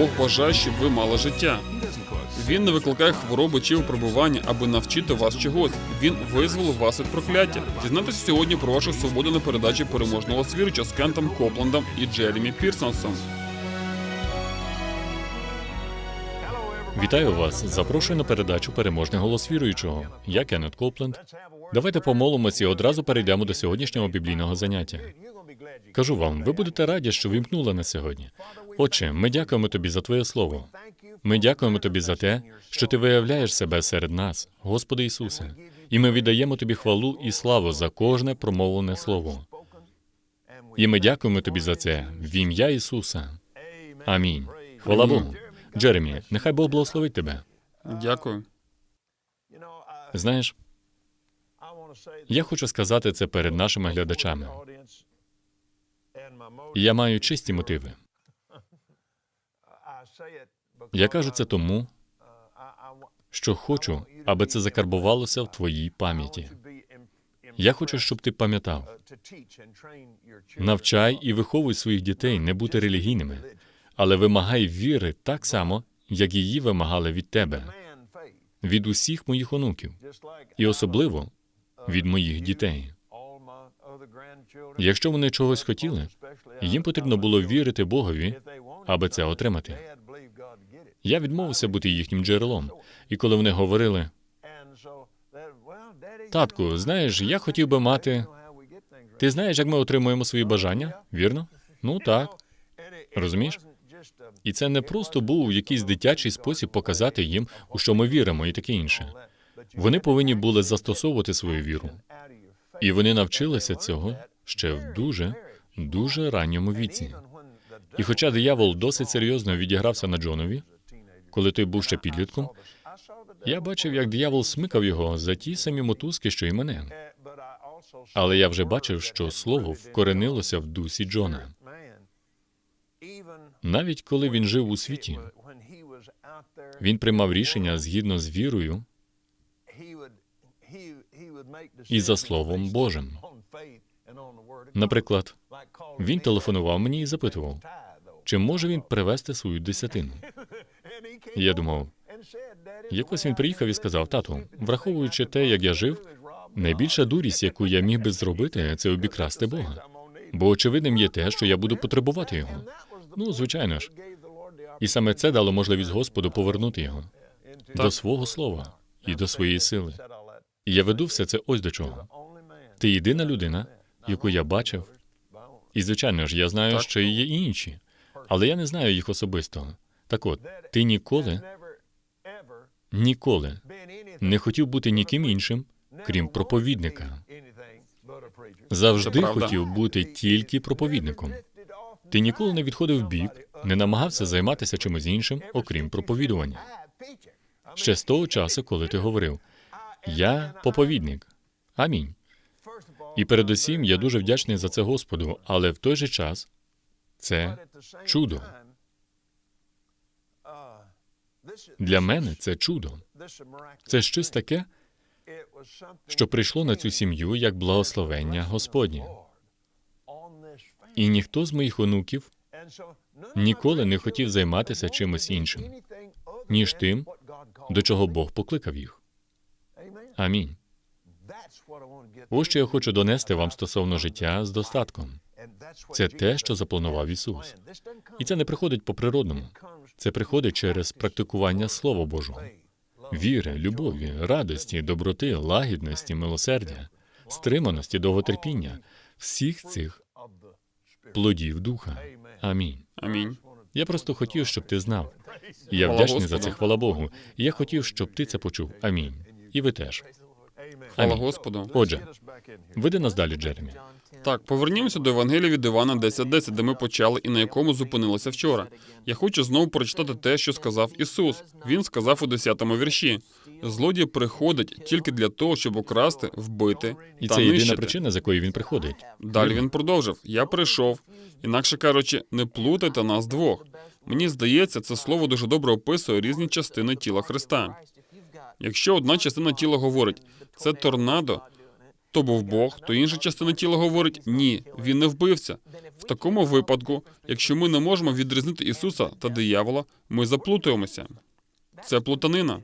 Бог бажає, щоб ви мали життя. Він не викликає хвороби чи випробування, аби навчити вас чогось. Він визволив вас від прокляття. Дізнайтеся сьогодні про вашу свободу на передачі переможного свірча з Кентом Копландом і Джеремі Пірсонсом. Вітаю вас. Запрошую на передачу Переможний голос віруючого. Я Кеннет Копленд. Давайте помолимося і одразу перейдемо до сьогоднішнього біблійного заняття. Кажу вам, ви будете раді, що вімкнули на сьогодні. Отче, ми дякуємо тобі за твоє слово. Ми дякуємо тобі за те, що ти виявляєш себе серед нас, Господи Ісусе. І ми віддаємо тобі хвалу і славу за кожне промовлене слово. І ми дякуємо тобі за це в ім'я Ісуса. Амінь. Хвала Богу. Джеремі, нехай Бог благословить тебе. Дякую. Знаєш, я хочу сказати це перед нашими глядачами. Я маю чисті мотиви. Я кажу це тому, що хочу, аби це закарбувалося в твоїй пам'яті. Я хочу, щоб ти пам'ятав. Навчай і виховуй своїх дітей не бути релігійними, але вимагай віри так само, як її вимагали від тебе, від усіх моїх онуків, і особливо від моїх дітей. Якщо вони чогось хотіли, їм потрібно було вірити Богові, аби це отримати. Я відмовився бути їхнім джерелом, і коли вони говорили, татку, знаєш, я хотів би мати. Ти знаєш, як ми отримуємо свої бажання? Вірно? Ну так. Розумієш? І це не просто був якийсь дитячий спосіб показати їм, у що ми віримо, і таке інше. Вони повинні були застосовувати свою віру. І вони навчилися цього ще в дуже, дуже ранньому віці. І хоча диявол досить серйозно відігрався на Джонові, коли той був ще підлітком, я бачив, як диявол смикав його за ті самі мотузки, що й мене. Але я вже бачив, що слово вкоренилося в дусі Джона. Навіть коли він жив у світі, він приймав рішення згідно з вірою і за Словом Божим. Наприклад, він телефонував мені і запитував, чи може він привезти свою десятину. І я думав, якось він приїхав і сказав: тату, враховуючи те, як я жив, найбільша дурість, яку я міг би зробити, це обікрасти Бога. Бо очевидним є те, що я буду потребувати його. Ну, звичайно ж. І саме це дало можливість Господу повернути його до свого слова і до своєї сили. І я веду все це ось до чого. Ти єдина людина, яку я бачив. І, звичайно ж, я знаю, що є і інші, але я не знаю їх особисто. Так от, ти ніколи, ніколи не хотів бути ніким іншим, крім проповідника. Завжди хотів бути тільки проповідником. Ти ніколи не відходив в бік, не намагався займатися чимось іншим, окрім проповідування. Ще з того часу, коли ти говорив: Я проповідник. Амінь. І передусім я дуже вдячний за це Господу, але в той же час це чудо. Для мене це чудо. Це щось таке, що прийшло на цю сім'ю як благословення Господнє. І ніхто з моїх онуків ніколи не хотів займатися чимось іншим, ніж тим, до чого Бог покликав їх. Амінь. Ось що я хочу донести вам стосовно життя з достатком. Це те, що запланував Ісус. І це не приходить по природному. Це приходить через практикування Слова Божого, віри, любові, радості, доброти, лагідності, милосердя, стриманості, довготерпіння, всіх цих плодів духа. Амінь. Амінь. Я просто хотів, щоб ти знав. І я вдячний за це, хвала Богу. І я хотів, щоб ти це почув. Амінь. І ви теж. Хвала Господу. Отже, веди нас далі, Джеремі. Так, повернімося до Євангелія від Івана 10.10, де ми почали і на якому зупинилися вчора. Я хочу знову прочитати те, що сказав Ісус. Він сказав у 10-му вірші: злодій приходить тільки для того, щоб украсти, вбити І та це єдина нищити. причина, з якої він приходить. Далі він продовжив: Я прийшов, інакше кажучи, не плутайте нас двох. Мені здається, це слово дуже добре описує різні частини тіла Христа. Якщо одна частина тіла говорить, це торнадо, то був Бог, то інша частина тіла говорить ні, він не вбивця. В такому випадку, якщо ми не можемо відрізнити Ісуса та диявола, ми заплутуємося. Це плутанина.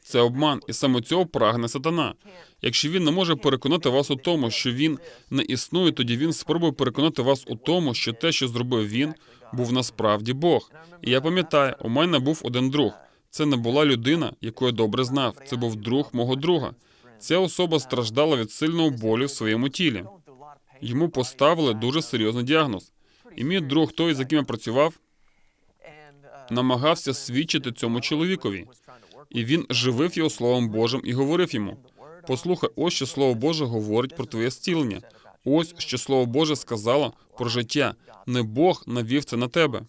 Це обман, і саме цього прагне сатана. Якщо він не може переконати вас у тому, що він не існує, тоді він спробує переконати вас у тому, що те, що зробив він, був насправді Бог. І я пам'ятаю, у мене був один друг. Це не була людина, яку я добре знав. Це був друг мого друга. Ця особа страждала від сильного болю в своєму тілі. Йому поставили дуже серйозний діагноз. І мій друг, той, з яким я працював, намагався свідчити цьому чоловікові. І він живив його словом Божим і говорив йому: Послухай, ось що Слово Боже говорить про твоє зцілення. Ось що Слово Боже сказало про життя. Не Бог навів це на тебе.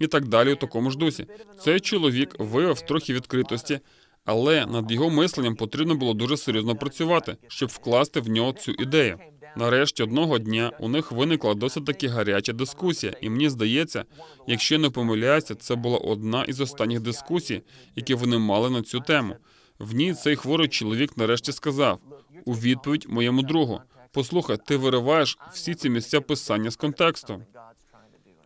І так далі у такому ж дусі. Цей чоловік виявив трохи відкритості, але над його мисленням потрібно було дуже серйозно працювати, щоб вкласти в нього цю ідею. Нарешті одного дня у них виникла досить таки гаряча дискусія, і мені здається, якщо я не помиляюся, це була одна із останніх дискусій, які вони мали на цю тему. В ній цей хворий чоловік нарешті сказав у відповідь моєму другу: Послухай, ти вириваєш всі ці місця писання з контексту.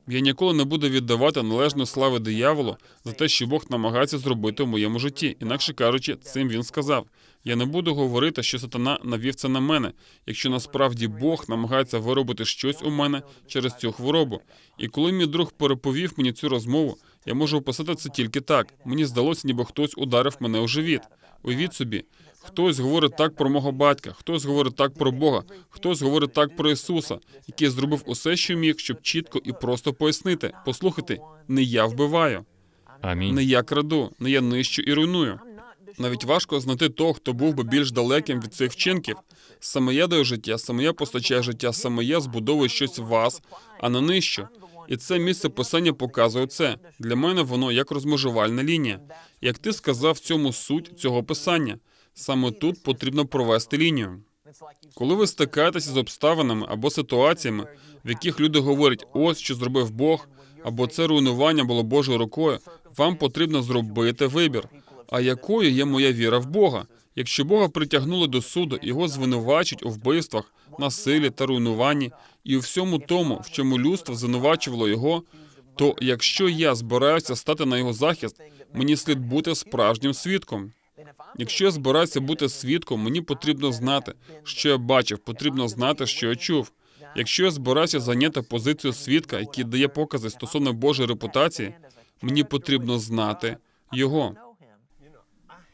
Я ніколи не буду віддавати належної слави дияволу за те, що Бог намагається зробити в моєму житті. Інакше кажучи, цим він сказав: я не буду говорити, що сатана навів це на мене, якщо насправді Бог намагається виробити щось у мене через цю хворобу. І коли мій друг переповів мені цю розмову, я можу описати це тільки так. Мені здалося, ніби хтось ударив мене у живіт. Уявіть собі, хтось говорить так про мого батька, хтось говорить так про Бога, хтось говорить так про Ісуса, який зробив усе, що міг, щоб чітко і просто пояснити. Послухайте, не я вбиваю, Амінь. не я краду, не я нищу і руйную. Навіть важко знайти того, хто був би більш далеким від цих вчинків. Саме я даю життя, саме я постачаю життя, саме я збудовую щось в вас, а не нищу. І це місце писання показує це. Для мене воно як розмежувальна лінія. Як ти сказав, в цьому суть цього писання. Саме тут потрібно провести лінію. Коли ви стикаєтеся з обставинами або ситуаціями, в яких люди говорять, ось що зробив Бог, або це руйнування було Божою рукою, вам потрібно зробити вибір. А якою є моя віра в Бога? Якщо Бога притягнули до суду, його звинувачують у вбивствах, насиллі та руйнуванні, і у всьому тому, в чому людство звинувачувало його, то якщо я збираюся стати на його захист, мені слід бути справжнім свідком. Якщо я збираюся бути свідком, мені потрібно знати, що я бачив, потрібно знати, що я чув. Якщо я збираюся зайняти позицію свідка, який дає покази стосовно Божої репутації, мені потрібно знати його.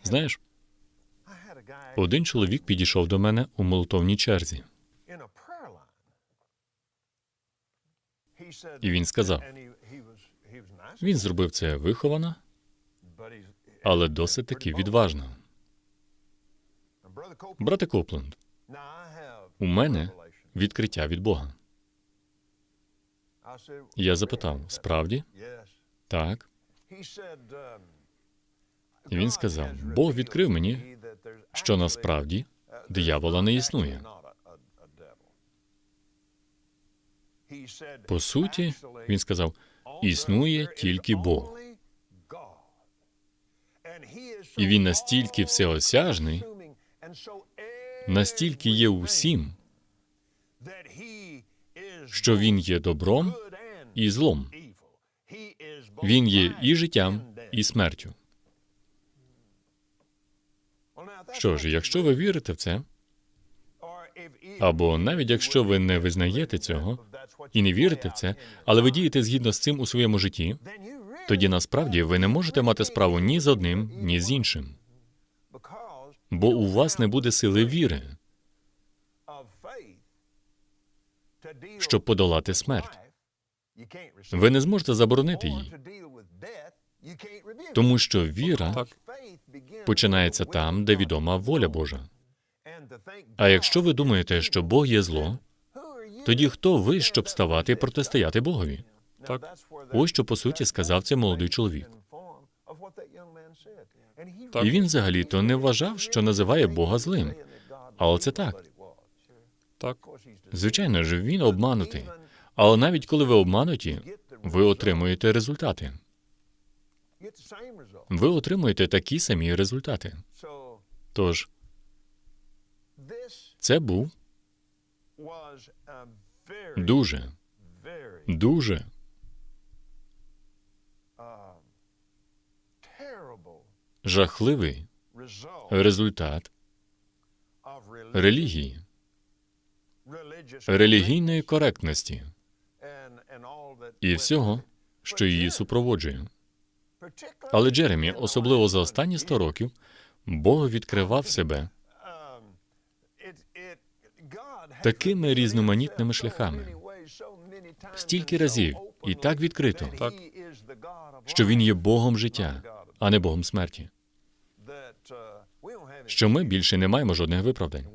Знаєш, один чоловік підійшов до мене у молитовній черзі. І він сказав, Він зробив це виховано, але досить таки відважно. Брате Копленд, у мене відкриття від Бога. Я запитав, справді? Так. І він сказав: Бог відкрив мені, що насправді диявола не існує. По суті, він сказав, існує тільки Бог. І він настільки всеосяжний, настільки є усім, що він є добром і злом. Він є і життям, і смертю. Що ж, якщо ви вірите в це, або навіть якщо ви не визнаєте цього і не вірите в це, але ви дієте згідно з цим у своєму житті, тоді насправді ви не можете мати справу ні з одним, ні з іншим, бо у вас не буде сили віри, щоб подолати смерть. Ви не зможете заборонити її, тому що віра Так. починається там, де відома воля Божа. А якщо ви думаєте, що Бог є зло, тоді хто ви, щоб ставати і протистояти Богові? Так. Ось що по суті сказав цей молодий чоловік. Так. І він взагалі-то не вважав, що називає Бога злим. Але це так. Так. Звичайно ж, він обманутий. Але навіть коли ви обмануті, ви отримуєте результати. Ви отримуєте такі самі результати. Тож Це був дуже, дуже жахливий результат релігії, релігійної коректності і всього, що її супроводжує. Але Джеремі, особливо за останні 100 років, Бог відкривав себе такими різноманітними шляхами, стільки разів і так відкрито, Так. що він є Богом життя, а не Богом смерті. Що ми більше не маємо жодних виправдань.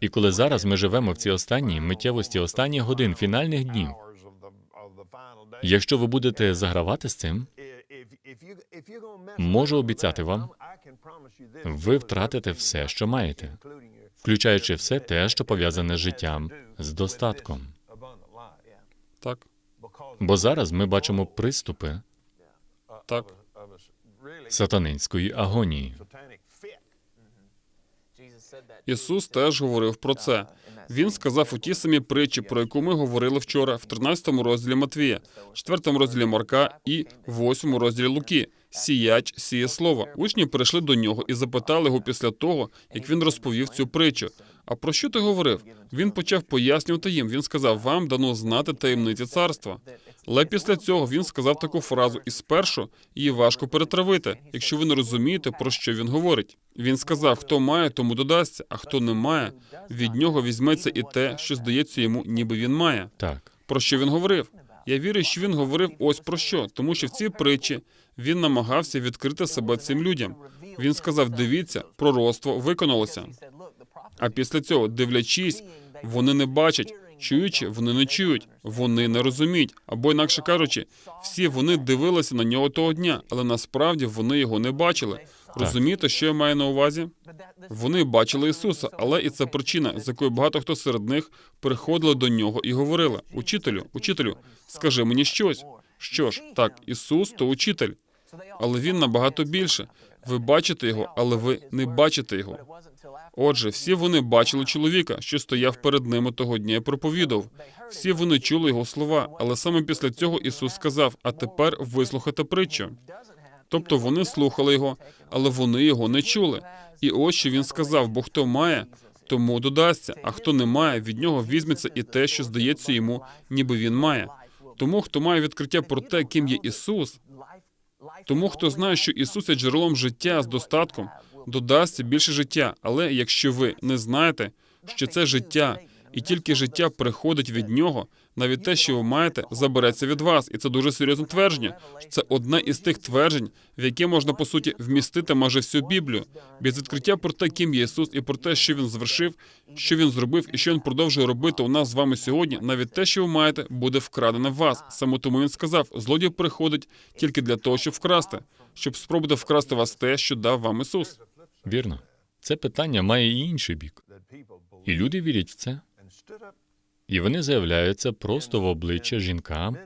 І коли зараз ми живемо в цій останній миттєвості останніх годин фінальних днів, якщо ви будете загравати з цим, можу обіцяти вам, ви втратите все, що маєте, включаючи все те, що пов'язане з життям, з достатком. Так, Бо зараз ми бачимо приступи так. сатанинської агонії. Ісус теж говорив про це. Він сказав у тій самій притчі, про яку ми говорили вчора, в 13 розділі Матвія, 4 розділі Марка і 8 розділі Луки. Сіяч сіє слово. Учні прийшли до нього і запитали його після того, як він розповів цю притчу. А про що ти говорив? Він почав пояснювати їм. Він сказав: вам дано знати таємниці царства. Але після цього він сказав таку фразу, і спершу її важко перетравити, якщо ви не розумієте, про що він говорить. Він сказав: хто має, тому додасться, а хто не має, від нього візьметься і те, що здається йому, ніби він має. Так, Про що він говорив? Я вірю, що він говорив ось про що, тому що в цій притчі він намагався відкрити себе цим людям. Він сказав: дивіться, пророцтво виконалося. А після цього, дивлячись, вони не бачать, чуючи, вони не чують, вони не розуміють. Або інакше кажучи, всі вони дивилися на нього того дня, але насправді вони його не бачили. Розумієте, що я маю на увазі? Вони бачили Ісуса, але і це причина, з якою багато хто серед них приходили до нього і говорили: Учителю, учителю, скажи мені щось. Що ж, так, Ісус то учитель, але він набагато більше. Ви бачите його, але ви не бачите його. Отже, всі вони бачили чоловіка, що стояв перед ними того дня і проповідав. Всі вони чули його слова, але саме після цього Ісус сказав: А тепер вислухайте притчу. Тобто вони слухали його, але вони його не чули. І ось що він сказав: бо хто має, тому додасться, а хто не має, від нього візьметься і те, що здається йому, ніби він має. Тому, хто має відкриття про те, ким є Ісус, тому хто знає, що Ісус є джерелом життя з достатком, додасться більше життя. Але якщо ви не знаєте, що це життя, і тільки життя приходить від нього, навіть те, що ви маєте, забереться від вас, і це дуже серйозне твердження. Це одне із тих тверджень, в яке можна по суті вмістити майже всю Біблію. Без відкриття про те, ким є Ісус, і про те, що він звершив, що він зробив, і що він продовжує робити у нас з вами сьогодні. Навіть те, що ви маєте, буде вкрадене в вас. Саме тому він сказав: злодій приходить тільки для того, щоб вкрасти, щоб спробувати вкрасти вас те, що дав вам Ісус. вірно. Це питання має і інший бік. І люди вірять в це, і вони заявляються просто в обличчя жінкам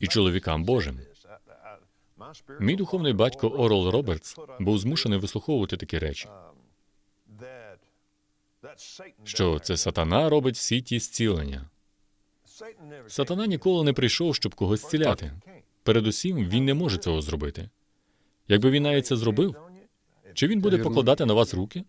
і чоловікам Божим. Мій духовний батько Орел Робертс був змушений вислуховувати такі речі, що це сатана робить всі ті зцілення. Сатана ніколи не прийшов, щоб когось зціляти. Передусім, він не може цього зробити. Якби він навіть це зробив, чи він буде покладати на вас руки?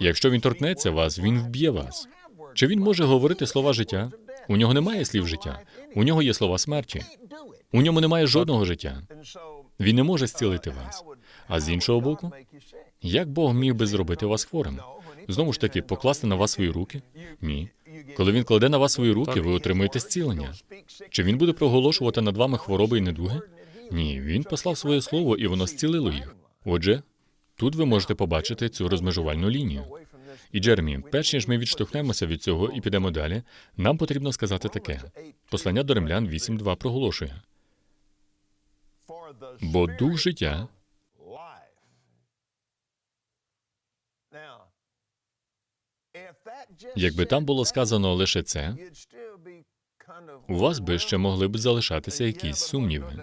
Якщо він торкнеться вас, він вб'є вас. Чи він може говорити слова життя? У нього немає слів життя. У нього є слова смерті. У ньому немає жодного життя. Він не може зцілити вас. А з іншого боку, як Бог міг би зробити вас хворим? Знову ж таки, покласти на вас свої руки? Ні. Коли він кладе на вас свої руки, ви отримуєте зцілення. Чи він буде проголошувати над вами хвороби і недуги? Ні, він послав своє слово, і воно зцілило їх. Отже, тут ви можете побачити цю розмежувальну лінію. І Джеремі, перш ніж ми відштовхнемося від цього і підемо далі, нам потрібно сказати таке: послання до римлян 8.2 проголошує: бо дух життя Якби там було сказано лише це, у вас би ще могли б залишатися якісь сумніви.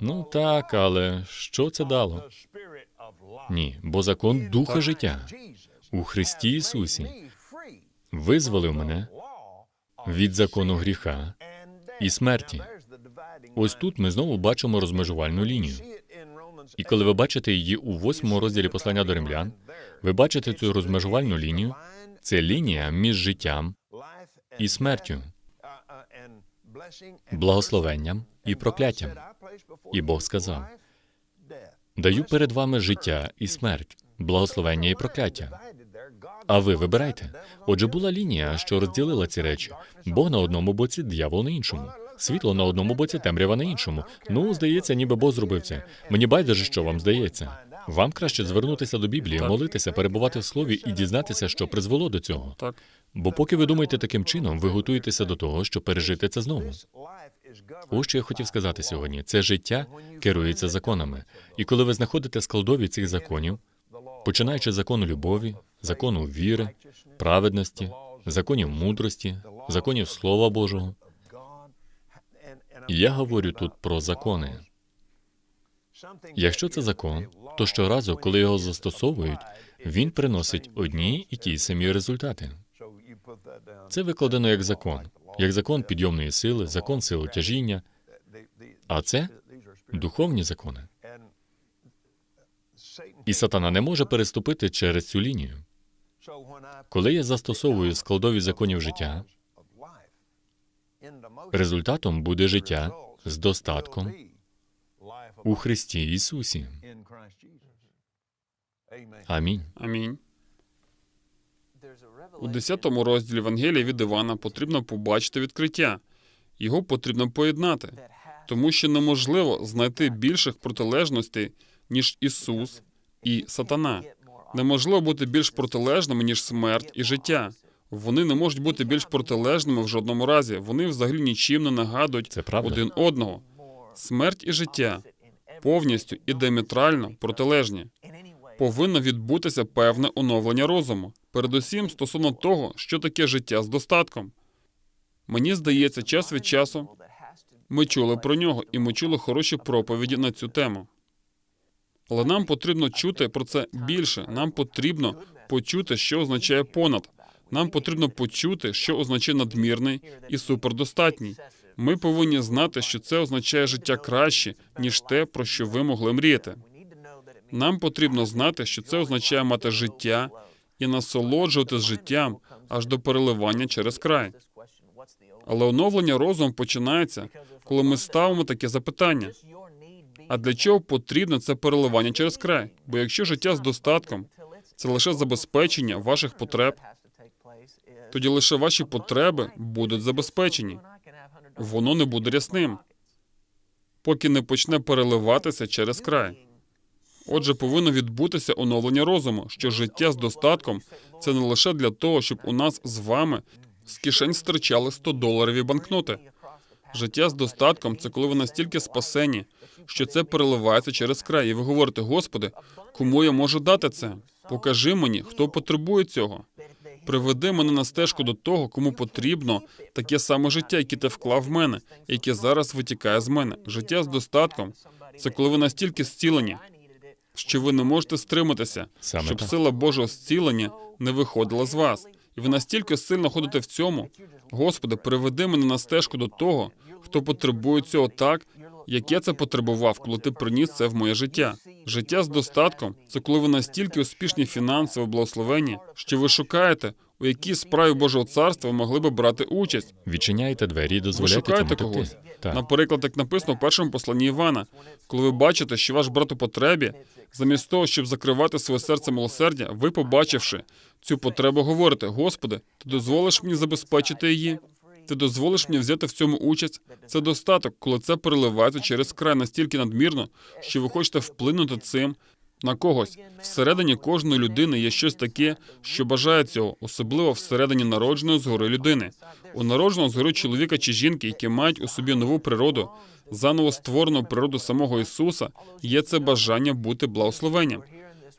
Ну так, але що це дало? Ні, бо закон духа життя у Христі Ісусі визволив мене від закону гріха і смерті. Ось тут ми знову бачимо розмежувальну лінію. І коли ви бачите її у восьмому розділі послання до римлян, ви бачите цю розмежувальну лінію. Це лінія між життям і смертю, благословенням і прокляттям. І Бог сказав: Даю перед вами життя і смерть, благословення і прокляття. А ви вибирайте. Отже, була лінія, що розділила ці речі. Бог на одному боці, дьявол на іншому. Світло на одному боці, темрява на іншому. Ну, здається, ніби Бог зробив це. Мені байдуже, що вам здається. Вам краще звернутися до Біблії, молитися, перебувати в слові і дізнатися, що призвело до цього. Так. Бо поки ви думаєте таким чином, ви готуєтеся до того, щоб пережити це знову. Ось що я хотів сказати сьогодні: це життя керується законами. І коли ви знаходите складові цих законів, починаючи з закону любові, закону віри, праведності, законів мудрості, законів Слова Божого. Я говорю тут про закони. Якщо це закон, то щоразу, коли його застосовують, він приносить одні і ті самі результати. Це викладено як закон, як закон підйомної сили, закон силотяжіння, а це духовні закони. І сатана не може переступити через цю лінію. Коли я застосовую складові законів життя, результатом буде життя з достатком у Христі Ісусі. Амінь. Амінь. У 10 розділі Евангелія від Івана потрібно побачити відкриття. Його потрібно поєднати, тому що неможливо знайти більших протилежностей, ніж Ісус і Сатана. Неможливо бути більш протилежними, ніж смерть і життя. Вони не можуть бути більш протилежними в жодному разі. Вони взагалі нічим не нагадують Це правда. один одного. Смерть і життя повністю і диаметрально протилежні. Повинно відбутися певне оновлення розуму, передусім стосовно того, що таке життя з достатком. Мені здається, час від часу ми чули про нього, і ми чули хороші проповіді на цю тему. Але нам потрібно чути про це більше. Нам потрібно почути, що означає понад. Нам потрібно почути, що означає надмірний і супердостатній. Ми повинні знати, що це означає життя краще, ніж те, про що ви могли мріяти. Нам потрібно знати, що це означає мати життя і насолоджуватись життям аж до переливання через край. Але оновлення розуму починається, коли ми ставимо таке запитання: а для чого потрібно це переливання через край? Бо якщо життя з достатком це лише забезпечення ваших потреб, тоді лише ваші потреби будуть забезпечені. Воно не буде рясним, поки не почне переливатися через край. Отже, повинно відбутися оновлення розуму, що життя з достатком це не лише для того, щоб у нас з вами з кишень стирчали 100 доларові банкноти. Життя з достатком це коли ви настільки спасені, що це переливається через край, і ви говорите: Господи, кому я можу дати це? Покажи мені, хто потребує цього. Приведи мене на стежку до того, кому потрібно таке саме життя, яке ти вклав в мене, яке зараз витікає з мене. Життя з достатком це коли ви настільки зцілені, що ви не можете стриматися, Саме щоб так. сила Божого зцілення не виходила з вас. І ви настільки сильно ходите в цьому. Господи, приведи мене на стежку до того, хто потребує цього так, як я це потребував, коли ти приніс це в моє життя. Життя з достатком це коли ви настільки успішні фінансово благословенні, що ви шукаєте, у якій справі Божого царства ви могли би брати участь. Відчиняєте двері і Ви дозволяєте цьому шукаєте текти. когось. Так. Наприклад, як написано в першому посланні Івана, коли ви бачите, що ваш брат у потребі, замість того, щоб закривати своє серце милосердя, ви, побачивши цю потребу, говорите: Господи, ти дозволиш мені забезпечити її? Ти дозволиш мені взяти в цьому участь? Це достаток, коли це переливається через край настільки надмірно, що ви хочете вплинути цим на когось. Всередині кожної людини є щось таке, що бажає цього, особливо всередині народженої згори людини. У народженого згори чоловіка чи жінки, які мають у собі нову природу, заново створену природу самого Ісуса, є це бажання бути благословенням.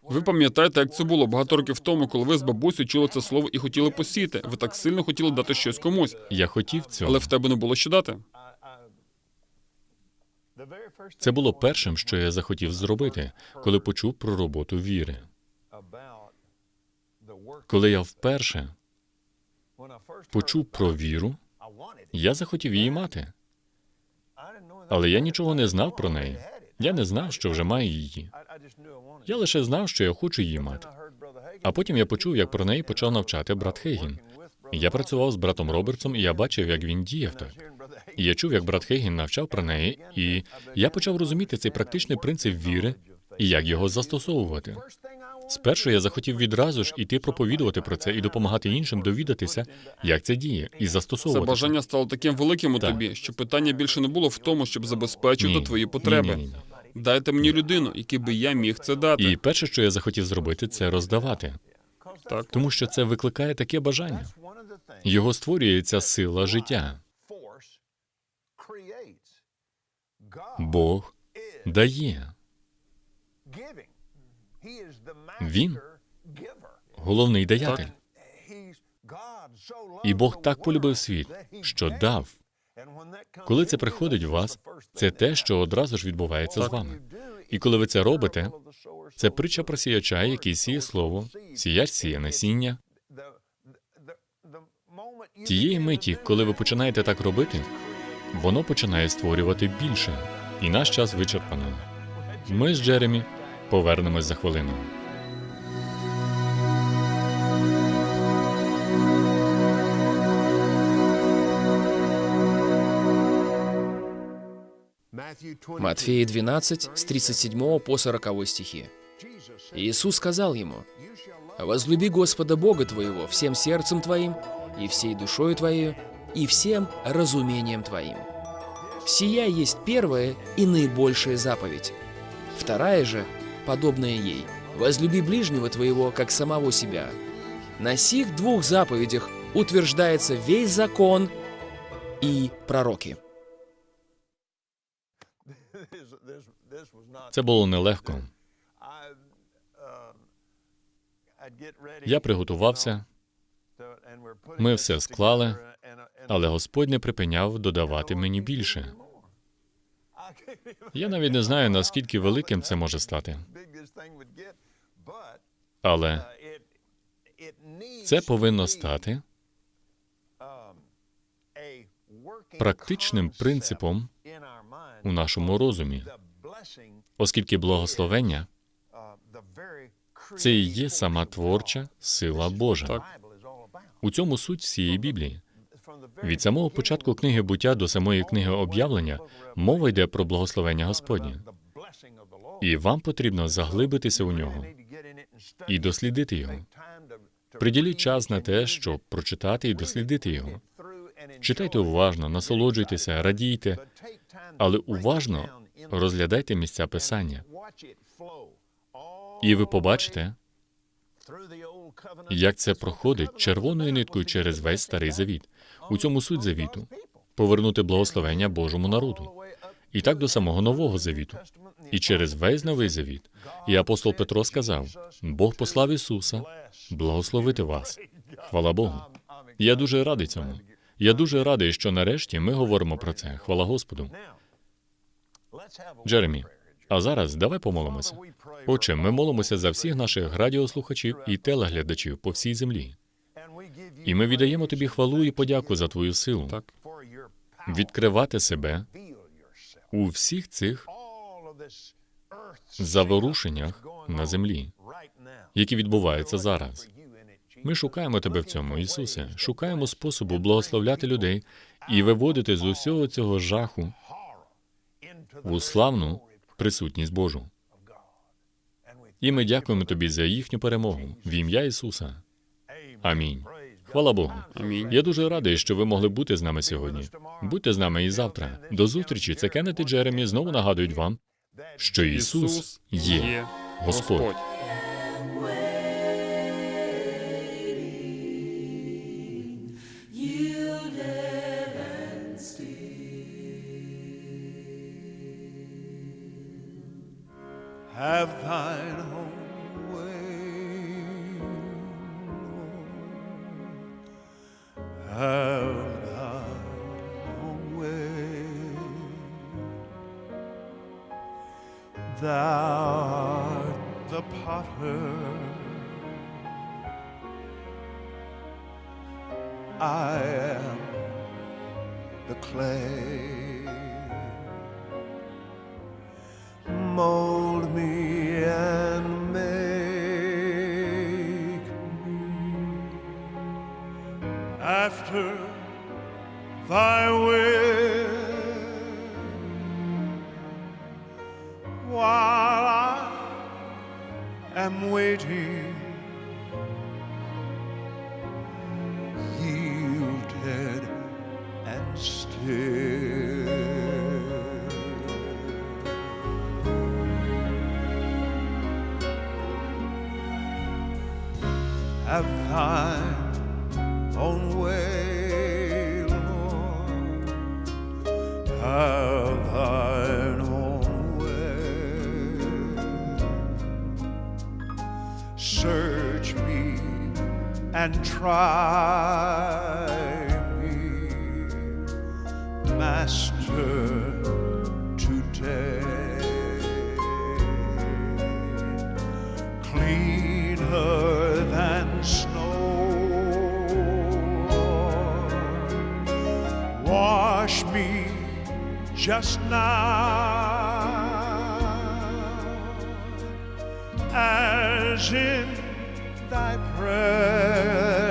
Ви пам'ятаєте, як це було багато років тому, коли ви з бабусею чули це слово і хотіли посіти. Ви так сильно хотіли дати щось комусь, Я хотів цього. але в тебе не було що дати. Це було першим, що я захотів зробити, коли почув про роботу віри. Коли я вперше почув про віру, я захотів її мати, але я нічого не знав про неї. Я не знав, що вже маю її. Я лише знав, що я хочу її мати. А потім я почув, як про неї почав навчати брат Хейгін. Я працював з братом Робертсом, і я бачив, як він діяв так. І я чув, як брат Хейгін навчав про неї, і я почав розуміти цей практичний принцип віри і як його застосовувати. Спершу я захотів відразу ж іти проповідувати про це і допомагати іншим довідатися, як це діє, і Це застосовувати. бажання стало таким великим у Так. тобі, що питання більше не було в тому, щоб забезпечити Ні. твої потреби. Ні, ні, ні. Дайте мені людину, якій би я міг це дати. І перше, що я захотів зробити, це роздавати, Так. тому що це викликає таке бажання. Його створює ця сила життя. Бог дає. Він Головний даятель. І Бог так полюбив світ, що дав. Коли це приходить у вас, це те, що одразу ж відбувається з вами. І коли ви це робите, це притча про сіяча, який сіє слово, сіяч сіє насіння. Тієї миті, коли ви починаєте так робити, воно починає створювати більше. І наш час вичерпано. Ми з Джеремі повернемось за хвилину. Матфея 12, с 37 по 40 стихи. Иисус сказал ему, «Возлюби Господа Бога твоего всем сердцем твоим, и всей душою твоей, и всем разумением твоим». Сия есть первая и наибольшая заповедь. Вторая же, подобная ей, «Возлюби ближнего твоего, как самого себя». На сих двух заповедях утверждается весь закон и пророки. Це було нелегко. Я приготувався, Ми все склали, але Господь не припиняв додавати мені більше. Я навіть не знаю, наскільки великим це може стати, але це повинно стати практичним принципом у нашому розумі, оскільки благословення це і є сама творча сила Божа. Так. У цьому суть всієї Біблії. Від самого початку книги буття до самої книги об'явлення мова йде про благословення Господнє. І вам потрібно заглибитися у нього і дослідити його. Приділіть час на те, щоб прочитати і дослідити його. Читайте уважно, насолоджуйтеся, радійте, але уважно розглядайте місця писання. І ви побачите, як це проходить червоною ниткою через весь старий завіт. У цьому суть завіту повернути благословення Божому народу. І так до самого нового завіту. І через весь новий завіт. І апостол Петро сказав: Бог послав Ісуса благословити вас. Хвала Богу. Я дуже радий цьому. Я дуже радий, що нарешті ми говоримо про це. Хвала Господу. Джеремі, а зараз давай помолимося. Отче, ми молимося за всіх наших радіослухачів і телеглядачів по всій землі. І ми віддаємо тобі хвалу і подяку за твою силу Так. відкривати себе у всіх цих заворушеннях на землі, які відбуваються зараз. Ми шукаємо тебе в цьому, Ісусе. Шукаємо способу благословляти людей і виводити з усього цього жаху у славну присутність Божу. І ми дякуємо тобі за їхню перемогу в ім'я Ісуса. Амінь. Хвала Богу. Амінь. Я дуже радий, що ви могли бути з нами сьогодні. Будьте з нами і завтра. До зустрічі. Це Кеннет і Джеремі знову нагадують вам, що Ісус є Господь. have thine own way. Lord. Have thine own way. Thou art the potter. I am the clay. search me and try me, Master, today. Cleaner than snow, wash me just now. And imagine thy presence.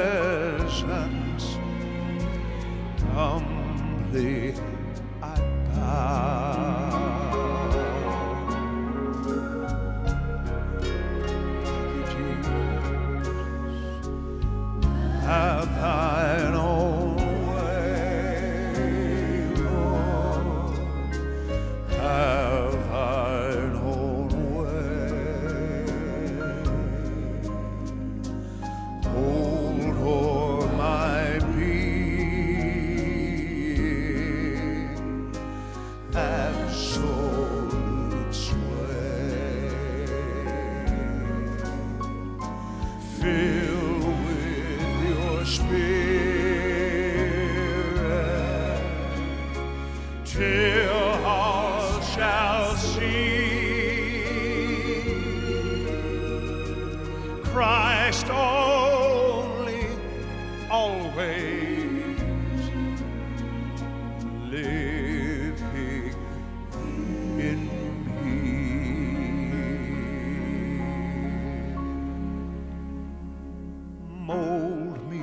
mold me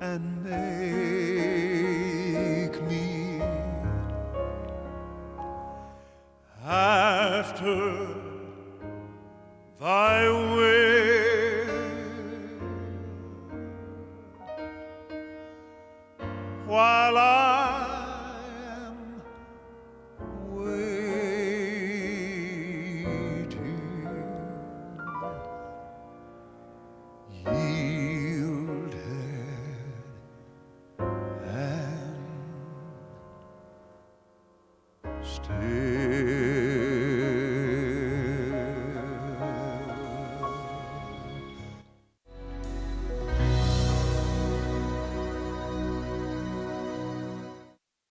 and make